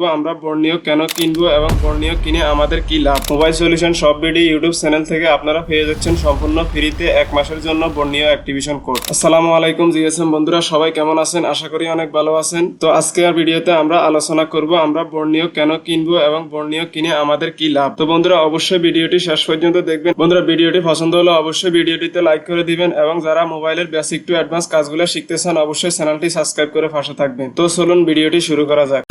আমরা বর্ণীয় কেন কিনবো এবং বর্ণীয় কিনে আমাদের কি লাভ? মোবাইল সলিউশন সব ভিডিও ইউটিউব চ্যানেল থেকে আপনারা পেয়ে যাচ্ছেন সম্পূর্ণ ফ্রিতে এক মাসের জন্য বর্ণীয় অ্যাক্টিভেশন কোড আসসালামু আলাইকুম জিএসএম বন্ধুরা, সবাই কেমন আছেন? আশা করি অনেক ভালো আছেন। তো আজকে আর ভিডিওতে আমরা আলোচনা করব আমরা বর্ণীয় কেন কিনবো এবং বর্ণীয় কিনে আমাদের কি লাভ? তো বন্ধুরা, অবশ্যই ভিডিওটি শেষ পর্যন্ত দেখবেন। বন্ধুরা, ভিডিওটি পছন্দ হলে অবশ্যই ভিডিওটিতে লাইক করে দিবেন এবং যারা মোবাইলের বেসিক টু অ্যাডভান্স কাজগুলো শিখতে চান অবশ্যই চ্যানেলটি সাবস্ক্রাইব করে পাশে থাকবেন। তো চলুন ভিডিওটি শুরু করা যাক।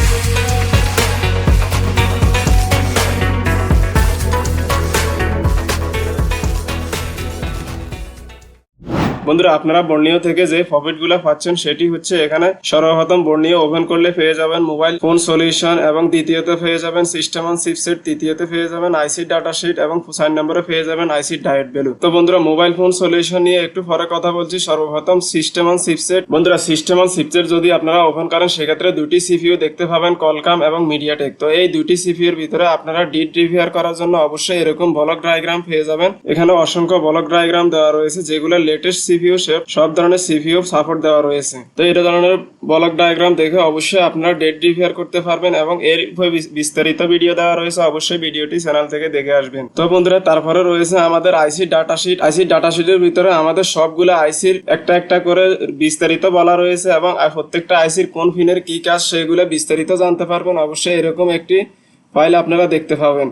বন্ধুরা, আপনারা বর্ণীয় থেকে যে প্রফিটগুলো পাচ্ছেন, সেটি হচ্ছে এখানে সর্বপ্রথম বর্ণীয় ওপেন করলে পেয়ে যাবেন মোবাইল ফোন সলিউশন এবং দ্বিতীয়তে পেয়ে যাবেন সিস্টেম অন চিপসেট তৃতীয়তে পেয়ে যাবেন আইসি ডাটা শিট এবং সাইন নম্বরে পেয়ে যাবেন আইসি ডায়েট ভ্যালু তো বন্ধুরা মোবাইল ফোন সলিউশন নিয়ে একটু পরে কথা বলছি, সর্বপ্রথম সিস্টেম অন চিপসেট বন্ধুরা সিস্টেম অন চিপসেট যদি আপনারা ওপেন করেন, সেক্ষেত্রে দুটি সিপিইউ দেখতে পাবেন কলকাম এবং মিডিয়াটেক তো এই দুটি সিপিইউর ভিতরে আপনারা ডিট রিভিয়ার করার জন্য অবশ্যই এরকম ব্লক ডায়াগ্রাম পেয়ে যাবেন। এখানে অসংখ্য ব্লক ডায়াগ্রাম দেওয়া রয়েছে, যেগুলো লেটেস্ট সিপিইউ সব ধরনের সিপিইউ সাপোর্ট দেওয়া রয়েছে। তো এই ধরনের ব্লক ডায়াগ্রাম দেখে অবশ্যই আপনারা ডেট রিভিয়ার করতে পারবেন এবং এর বিস্তারিত ভিডিও দেওয়া রয়েছে, অবশ্যই ভিডিওটি চ্যানেল থেকে দেখে আসবেন। তো বন্ধুরা, তারপরে রয়েছে আমাদের IC data sheet IC data শিটের ভিতরে আমাদের সবগুলো আইসির একটা একটা করে বিস্তারিত বলা রয়েছে এবং প্রত্যেকটা আইসির কোন ফিনের কি কাজ, সেগুলো বিস্তারিত জানতে পারবেন। অবশ্যই এরকম একটি ফাইল আপনারা দেখতে পাবেন।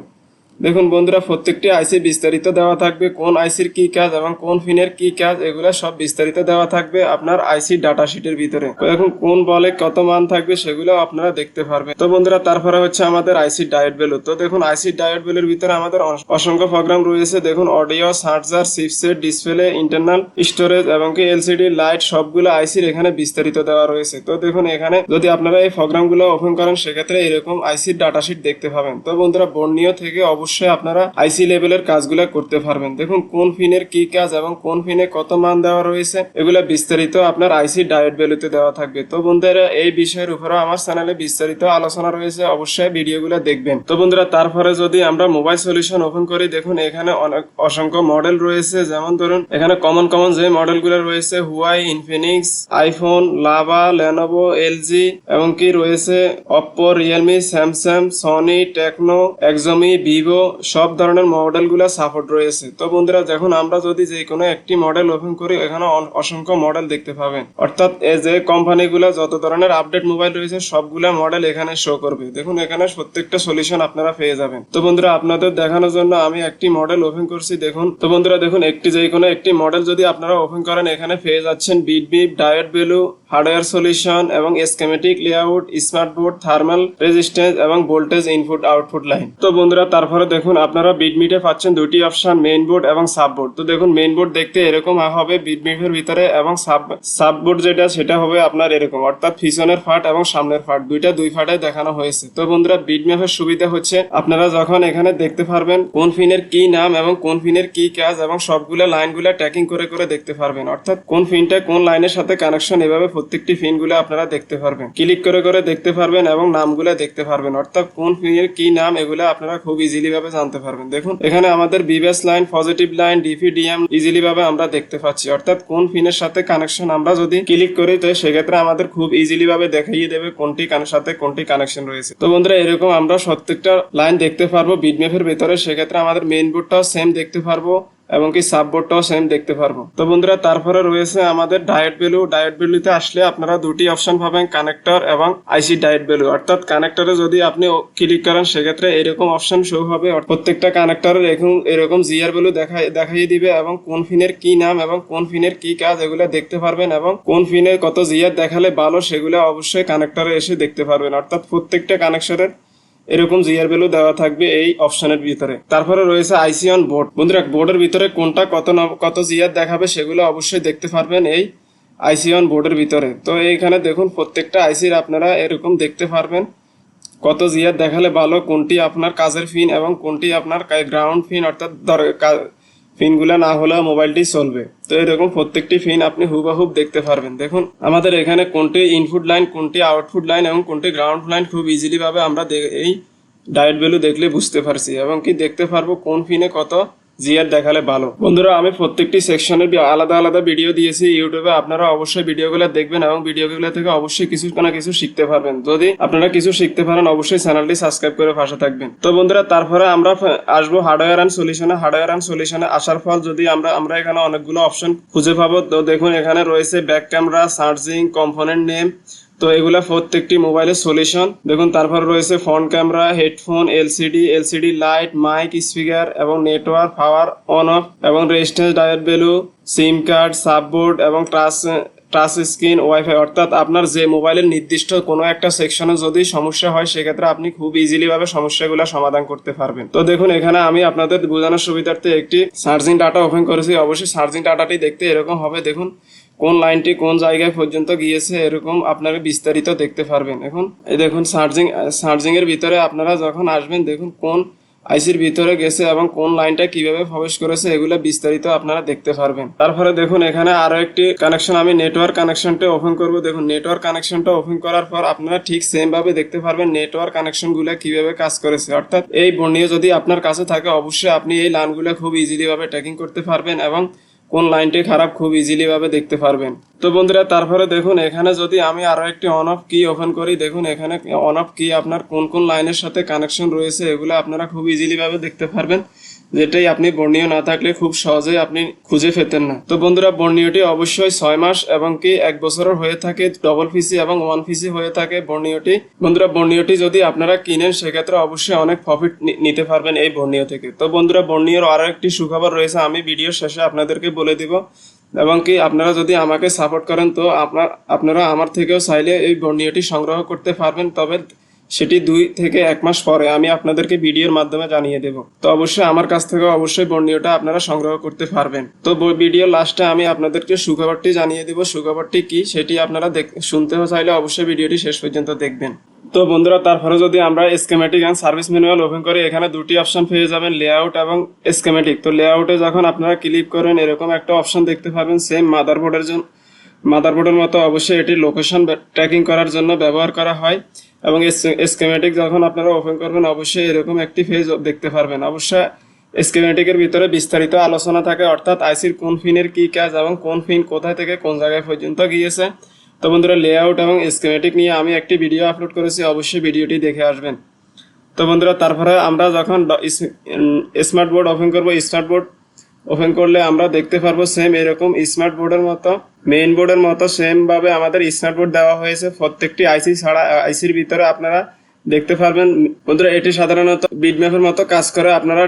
দেখুন বন্ধুরা, প্রত্যেকটি আইসি বিস্তারিত দেওয়া থাকবে। কোন আইসির কি কাজ এবং কোন ফিনের কি কাজ, এগুলো সব বিস্তারিত দেওয়া থাকবে আপনার আইসি ডাটা শিটের ভিতরে। এখন কোন বলে কত মান থাকবে সেগুলো আপনারা দেখতে পারবেন। তো বন্ধুরা, তারপরে হচ্ছে আমাদের আইসি ডায়েট বেলু তো দেখুন আইসি ডায়েট ভ্যালুর ভিতরে আমাদের অস- অসংখ্য প্রোগ্রাম রয়েছে। দেখুন audio charger chipset display internal storage এবং কি এলসিডি লাইট সবগুলো আইসির এখানে বিস্তারিত দেওয়া রয়েছে। তো দেখুন, এখানে যদি আপনারা এই প্রোগ্রামগুলো ওপেন করেন, সেক্ষেত্রে এরকম আইসির ডাটা শিট দেখতে পাবেন। তো বন্ধুরা, বর্ণীয় থেকে অবশ্যই আপনারা আইসি লেভেলের কাজগুলো করতে পারবেন। দেখুন, কোন ফিনের কি কাজ এবং কোন ফিনে কত মান দেওয়া রয়েছে, এগুলো বিস্তারিত আপনার আইসি ডায়েট ভ্যালুতে দেওয়া থাকবে। তো বন্ধুরা, এই বিষয়ের উপরে আমার চ্যানেলে বিস্তারিত আলোচনা রয়েছে, অবশ্যই ভিডিওগুলো দেখবেন। তো বন্ধুরা, তারপরে যদি আমরা মোবাইল সলিউশন ওপেন করি, দেখুন, এখানে অনেক অসংখ্য মডেল রয়েছে। যেমন ধরুন, এখানে কমন কমন যে মডেলগুলো রয়েছে Huawei Infinix iPhone Lava Lenovo LG এবং কি রয়েছে Oppo Realme Samsung Sony Tecno এক্সমি Vivo সব ধরনের মডেলগুলো সাপোর্ট রয়েছে। তো বন্ধুরা, দেখুন, আমরা যদি যে কোনো একটি মডেল ওপেন করি, এখানে অসংখ্য মডেল দেখতে পাবেন। অর্থাৎ যে কোম্পানিগুলো যত ধরনের আপডেট মোবাইল রয়েছে, সবগুলা মডেল এখানে শো করবে। দেখুন, এখানে প্রত্যেকটা সলিউশন আপনারা পেয়ে যাবেন। তো বন্ধুরা, আপনাদের দেখানোর জন্য আমি একটি মডেল ওপেন করছি, দেখুন। তো বন্ধুরা, দেখুন, একটি যে কোনো একটি মডেল যদি আপনারা ওপেন করেন, এখানে পেয়ে যাচ্ছেন bit beep diet value hardware solution এবং schematic layout, smart board, thermal resistance এবং ভোল্টেজ ইনপুট, আউটপুট লাইন। তো বন্ধুরা, তারপরে দেখুন, আপনারা বিটমিটে পাচ্ছেন দুটি অপশন, মেইন বোর্ড এবং সাব বোর্ড তো দেখুন, মেইন বোর্ড দেখতে এরকম হবে, বিটমিটের ভিতরে এবং সাব সাব বোর্ড যেটা, সেটা হবে আপনার এরকম। অর্থাৎ পিছনের ফাট এবং সামনের ফাট, দুইটা দুই ফাটে দেখানো হয়েছে। তো বন্ধুরা, বিটম্যাপের সুবিধা হচ্ছে, আপনারা যখন এখানে দেখতে পারবেন কোন ফিনের কি নাম এবং কোন ফিনের কি কাজ এবং সবগুলো লাইনগুলো ট্র্যাকিং করে করে দেখতে পারবেন। অর্থাৎ কোন ফিনটা কোন লাইনের সাথে কানেকশন এভাবে প্রত্যেকটি ফিনগুলো আপনারা দেখতে পারবেন। ক্লিক করে করে দেখতে পারবেন এবং নামগুলো দেখতে পারবেন। অর্থাৎ কোন ফিনের কি নাম এগুলো আপনারা খুব ইজিলি ভাবে জানতে পারবেন। দেখুন, এখানে আমাদের বিবেস line positive line DPDM easily ভাবে আমরা দেখতে পাচ্ছি। অর্থাৎ কোন ফিনের সাথে কানেকশন আমরা যদি ক্লিক করি, তো সেক্ষেত্রে আমাদের খুব ইজিলি ভাবে দেখাইয়ে দেবে কোনটি কানের সাথে কোনটি কানেকশন রয়েছে। তো বন্ধুরা, এরকম আমরা প্রত্যেকটা লাইন দেখতে পারব বিটম্যাপের ভেতরে। সেক্ষেত্রে আমাদের মেইন বোর্ডটাও সেম দেখতে পারব। এবং কি সাববোর্ডটাও সেম দেখতে পারব। তো বন্ধুরা, তারপরে রয়েছে আমাদের ডায়েট ভ্যালু ডায়েট ভ্যালুতে আসলে আপনারা দুটি অপশন পাবেন কানেক্টর এবং আইসি ডায়েট ভ্যালু অর্থাৎ কানেক্টরে যদি আপনি ক্লিক করেন, সেক্ষেত্রে এরকম অপশন শো হবে। প্রত্যেকটা কানেক্টরের এরকম এরকম জিআর ভ্যালু দেখাই দেখাইয়ে দিবে এবং কোন ফিনের কি নাম এবং কোন ফিনের কি কাজ এগুলো দেখতে পারবেন এবং কোন ফিনের কত জিআর দেখালে ভালো সেগুলো অবশ্যই কানেক্টরে এসে দেখতে পারবেন। অর্থাৎ প্রত্যেকটা কানেকশনের এরকম জিআর ভ্যালু দেওয়া থাকবে এই অপশনের ভিতরে। তারপরে রয়েছে আইসি অন বোর্ড বন্ধুরা বোর্ডের ভিতরে কোনটা কত কত জিআর দেখাবে সেগুলো অবশ্যই দেখতে পারবেন এই আইসি অন বোর্ডের ভিতরে। তো এইখানে দেখুন, প্রত্যেকটা আইসির আপনারা এরকম দেখতে পারবেন কত জিআর দেখালে ভালো, কোনটি আপনার কাজের ফিন এবং কোনটি আপনার গ্রাউন্ড ফিন অর্থাৎ ফিনগুলা না হলেও মোবাইলটি চলবে। তো এরকম প্রত্যেকটি ফিন আপনি হুবাহুব দেখতে পারবেন। দেখুন, আমাদের এখানে কোনটি ইনপুট লাইন কোনটি আউটপুট লাইন এবং কোনটি গ্রাউন্ড লাইন খুব ইজিলিভাবে আমরা এই ডায়েট ভ্যালু দেখলে বুঝতে পারছি এবং কি দেখতে পারব কোন ফিনে কত জিয়ার দেখালে ভালো। বন্ধুরা, আমি প্রত্যেকটি সেকশনের আলাদা আলাদা ভিডিও দিয়েছি, ইউটিউবে আপনারা অবশ্যই ভিডিওগুলো দেখবেন এবং ভিডিওগুলো থেকে অবশ্যই কিছু না কিছু শিখতে পারবেন। যদি আপনারা কিছু শিখতে পারেন, অবশ্যই চ্যানেলটি সাবস্ক্রাইব করে পাশে থাকবেন। তো বন্ধুরা, তারপরে আমরা আসব হার্ডওয়্যার অ্যান্ড সলিউশনে হার্ডওয়্যার অ্যান্ড সলিউশনে আসার ফল যদি আমরা আমরা এখানে অনেকগুলো অপশন খুঁজে পাবো। তো দেখুন, এখানে রয়েছে back camera charging component name তো এগুলা প্রত্যেকটি মোবাইলের সলিউশন দেখুন, তারপর রয়েছে front camera headphone LCD LCD light mic speaker এবং নেটওয়ার্ক পাওয়ার অন অফ এবং resistance Dier value SIM card sub board এবং টাচ টাচ স্ক্রিন ওয়াইফাই অর্থাৎ আপনার যে মোবাইলের নির্দিষ্ট কোনো একটা সেকশনে যদি সমস্যা হয়, সেক্ষেত্রে আপনি খুব ইজিলি ভাবে সমস্যাগুলো সমাধান করতে পারবেন। তো দেখুন, এখানে আমি আপনাদের বোঝানোর সুবিধার্থে একটি সার্জিং ডাটা ওপেন করেছি। অবশ্যই সার্জিং ডাটাটি দেখতে এরকম হবে। দেখুন কোন লাইনটি কোন জায়গায় পর্যন্ত গিয়েছে এরকম আপনারা বিস্তারিত দেখতে পারবেন। এখন এই দেখুন, সার্জিং চার্জিং এর ভিতরে আপনারা যখন আসবেন, দেখুন কোন আইসির ভিতরে গেছে এবং কোন লাইনটা কীভাবে প্রবেশ করেছে, এগুলো বিস্তারিত আপনারা দেখতে পারবেন। তারপরে দেখুন, এখানে আরও একটি কানেকশন আমি নেটওয়ার্ক কানেকশনটা ওপেন করব। দেখুন নেটওয়ার্ক কানেকশনটা ওপেন করার পর আপনারা ঠিক সেম ভাবে দেখতে পারবেন নেটওয়ার্ক কানেকশনগুলা কীভাবে কাজ করেছে। অর্থাৎ এই বর্ণীয় যদি আপনার কাছে থাকে, অবশ্যই আপনি এই লাইনগুলো খুব ইজিলি ভাবে ট্র্যাকিং করতে পারবেন এবং কোন লাইনটি খারাপ খুব ইজিলি ভাবে দেখতে পারবেন। তো বন্ধুরা, তারপরে দেখুন, এখানে যদি আমি আরও একটি অন অফ কি ওপেন করি, দেখুন এখানে অন অফ কি আপনার কোন কোন লাইনের সাথে কানেকশন রয়েছে, এগুলো আপনারা খুব ইজিলি ভাবে দেখতে পারবেন। যেটাই আপনি বর্ণীয় না থাকলে খুব সহজেই আপনি খুঁজে পেতেন না। তো বন্ধুরা, বর্ণীয়টি অবশ্যই ছয় মাস এবং কি এক বছরের হয়ে থাকে ডবল পিসি এবং ওয়ান পিসি হয়ে থাকে বর্ণীয়টি। বন্ধুরা, বর্ণীয়টি যদি আপনারা কিনেন, সেক্ষেত্রে অবশ্যই অনেক প্রফিট নিতে পারবেন এই বর্ণীয় থেকে। তো বন্ধুরা, বর্ণীয়র আরও একটি সুখবর রয়েছে, আমি ভিডিও শেষে আপনাদেরকে বলে দিব। এবং কি আপনারা যদি আমাকে সাপোর্ট করেন, তো আপনার, আপনারা আমার থেকেও চাইলে এই বর্ণীয়টি সংগ্রহ করতে পারবেন। তবে সেটি দুই থেকে এক মাস পরে আমি আপনাদেরকে ভিডিওর মাধ্যমে জানিয়ে দেব। তো অবশ্যই আমার কাছ থেকে অবশ্যই বর্ণীয়টা আপনারা সংগ্রহ করতে পারবেন। তো ভিডিও লাস্টে আমি আপনাদেরকে সুখবরটি জানিয়ে দেব। সুখবরটি কি সেটি আপনারা শুনতে চাইলে অবশ্যই ভিডিওটি শেষ পর্যন্ত দেখবেন। তো বন্ধুরা, তারপরে যদি আমরা schematic and service manual open করি, এখানে দুটি অপশন পেয়ে যাবেন লেআউট এবং স্কেমেটিক তো লেআউটে যখন আপনারা ক্লিক করেন, এরকম একটা অপশন দেখতে পাবেন সেম মাদারবোর্ডের জন্য মাদারবোর্ডের মতো অবশ্যই এটি লোকেশন ট্র্যাকিং করার জন্য ব্যবহার করা হয়। এবং স্কেমেটিক যখন আপনারা ওপেন করবেন, অবশ্যই এরকম একটি পেজ দেখতে পারবেন। অবশ্যই স্কেমেটিকের ভিতরে বিস্তারিত আলোচনা থাকে, অর্থাৎ আইসির কোন ফিনের কি কাজ এবং কোন ফিন কোথায় থেকে কোন জায়গায় পর্যন্ত গিয়েছে। তো বন্ধুরা লেআউট এবং স্কেমেটিক নিয়ে আমি একটি ভিডিও আপলোড করেছি, অবশ্যই ভিডিওটি দেখে আসবেন। তো বন্ধুরা, তারপরে আমরা যখন স্মার্ট বোর্ড ওপেন করব স্মার্ট বোর্ড ওপেন করলে আমরা দেখতে পারব সেম এরকম স্মার্ট বোর্ডের মতো মেইন বোর্ডের মতো সেম ভাবে আমাদের স্মার্ট বোর্ড দেওয়া হয়েছে। প্রত্যেকটি আইসি ছাড়া আইসির ভিতরে আপনারা দেখতে পারবেন। বন্ধুরা, এটি সাধারণত বিটম্যাপের মতো কাজ করে। আপনারা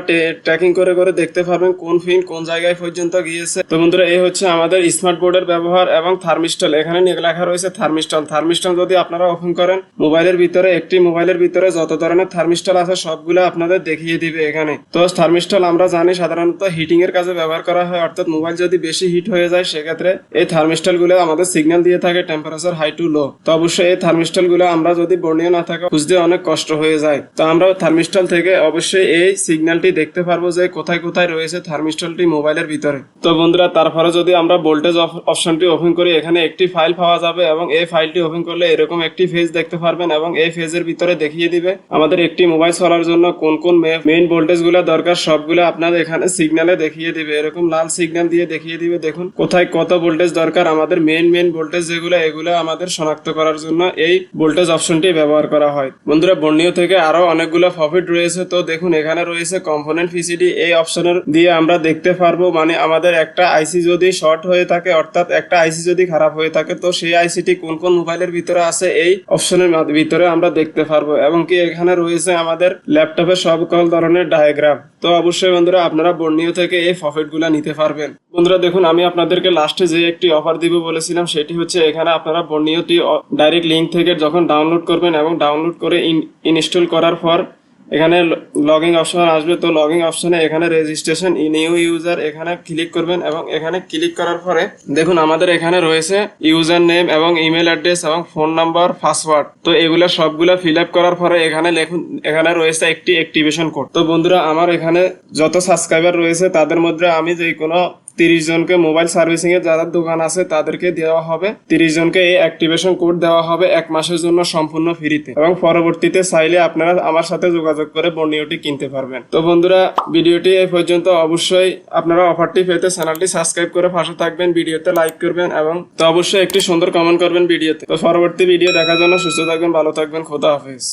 ট্র্যাকিং করে করে দেখতে পারবেন কোন ফিন কোন জায়গায় পর্যন্ত গিয়েছে। তো বন্ধুরা, এই হচ্ছে আমাদের স্মার্ট বোর্ডের ব্যবহার এবং থার্মিস্টল এখানে লেখা রয়েছে থার্মিস্টল থার্মিস্টল যদি আপনারা ওপেন করেন মোবাইলের ভিতরে, একটি মোবাইলের ভিতরে যত ধরনের থার্মিস্টল আছে, সবগুলো আপনাদের দেখিয়ে দিবে এখানে। তো থার্মিস্টল আমরা জানি সাধারণত হিটিং এর কাজে ব্যবহার করা হয়। অর্থাৎ মোবাইল যদি বেশি হিট হয়ে যায়, সেক্ষেত্রে এই থার্মিস্টলগুলো আমাদের সিগন্যাল দিয়ে থাকে টেম্পারেচার হাই টু লো তো অবশ্যই এই থার্মিস্টলগুলো আমরা যদি বর্ণীয় না থাকে, খুঁজতে অনেক কষ্ট হয়ে যায়। তো আমরা থার্মিস্টল থেকে অবশ্যই এই সিগন্যালটি দেখতে পারব যে কোথায় কোথায় রয়েছে থার্মিস্টলটি মোবাইলের ভিতরে। তো বন্ধুরা তারপরে যদি আমরা ভোল্টেজ অপশনটি ওপেন করি, এখানে একটি ফাইল পাওয়া যাবে এবং এই ফাইলটি ওপেন করলে এরকম একটি ফেজ দেখতে পারবেন এবং এই ফেজের ভিতরে দেখিয়ে দিবে আমাদের একটি মোবাইল চলার জন্য কোন কোন মেইন ভোল্টেজগুলো দরকার, সবগুলো আপনাদের এখানে সিগন্যালে দেখিয়ে দিবে। এরকম লাল সিগন্যাল দিয়ে দেখিয়ে দিবে। দেখুন, কোথায় কত ভোল্টেজ দরকার, আমাদের মেইন মেইন ভোল্টেজ যেগুলো, এগুলো আমাদের শনাক্ত করার জন্য এই ভোল্টেজ অপশনটি ব্যবহার করা হয়। বন্ধুরা, বর্ণীয় থেকে আরও অনেকগুলো প্রফিট রয়েছে। তো দেখুন, এখানে রয়েছে কম্পোনেন্ট পিসিডি এই অপশনের দিয়ে আমরা দেখতে পারব মানে আমাদের একটা আইসি যদি শর্ট হয়ে থাকে, অর্থাৎ একটা আইসি যদি খারাপ হয়ে থাকে, তো সেই আইসিটি কোন কোন মোবাইলের ভিতরে আছে, এই অপশনের ভিতরে আমরা দেখতে পারব। এবং কি এখানে রয়েছে আমাদের ল্যাপটপের সকল ধরনের ডায়াগ্রাম তো অবশ্যই বন্ধুরা, আপনারা বর্ণীয় থেকে এই প্রফিটগুলা নিতে পারবেন। বন্ধুরা, দেখুন, আমি আপনাদেরকে লাস্টে যে একটি অফার দিব বলেছিলাম, সেটি হচ্ছে এখানে আপনারা বর্ণীয়টি ডাইরেক্ট লিঙ্ক থেকে যখন ডাউনলোড করবেন এবং ডাউনলোড করে ইনস্টল করার পর এখানে লগইন অপশন আসবে। তো লগইন অপশনে এখানে রেজিস্ট্রেশন নিউ ইউজার এখানে ক্লিক করবেন এবং এখানে ক্লিক করার পরে দেখুন আমাদের এখানে রয়েছে ইউজার নেম এবং ইমেল অ্যাড্রেস এবং ফোন নাম্বার পাসওয়ার্ড তো এগুলো সবগুলো ফিল আপ করার পরে এখানে লেখুন, এখানে রয়েছে একটি অ্যাক্টিভেশন কোড তো বন্ধুরা, আমার এখানে যত সাবস্ক্রাইবার রয়েছে, তাদের মধ্যে আমি যে কোনো তিরিশ জনকে মোবাইল সার্ভিসিং এর যারা দোকান আছে তাদেরকে দেওয়া হবে। তিরিশ জনকে এই অ্যাক্টিভেশন কোড দেওয়া হবে এক মাসের জন্য সম্পূর্ণ ফ্রিতে। এবং পরবর্তীতে চাইলে আপনারা আমার সাথে যোগাযোগ করে বর্ণীয়টি কিনতে পারবেন। তো বন্ধুরা, ভিডিওটি এই পর্যন্ত। অবশ্যই আপনারা অফারটি পেতে চ্যানেলটি সাবস্ক্রাইব করে পাশে থাকবেন, ভিডিওতে লাইক করবেন এবং তো অবশ্যই একটি সুন্দর কমেন্ট করবেন ভিডিওতে। তো পরবর্তী ভিডিও দেখার জন্য সুস্থ থাকবেন, ভালো থাকবেন, খোদা হাফেজ।